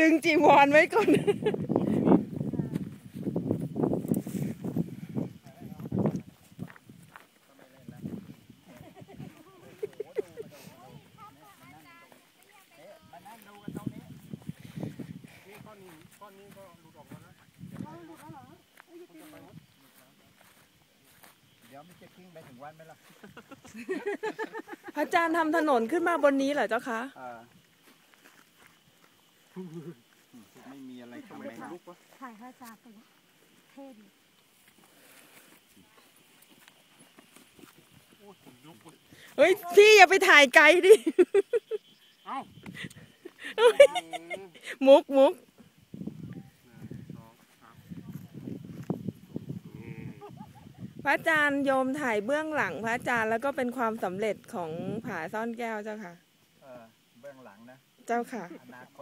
ดึงจีวรไว้ก่อนมานั่งดูกันตรงนี้นี่ก้อนนี้ก้อนนี้ก็หลุดออกแล้วนะเดี๋ยวมันจะกิ้งไปถึงวันไหมล่ะ พระอาจารย์ทำถนนขึ้นมาบนนี้เหรอเจ้าคะ อ่า ไม่มีอะไรทำไหมลุกวะถ่ายพระอาจารย์ไปเท่ดีโอ้ยผมลุกเว้ยเฮ้ยพี่อย่าไปถ่ายไกลดิเอ้ามุกมุกสองสามพระอาจารย์โยมถ่ายเบื้องหลังพระอาจารย์แล้วก็เป็นความสำเร็จของผาซ่อนแก้วเจ้าค่ะ เออเบื้องหลังนะ เจ้าค่ะอนาคต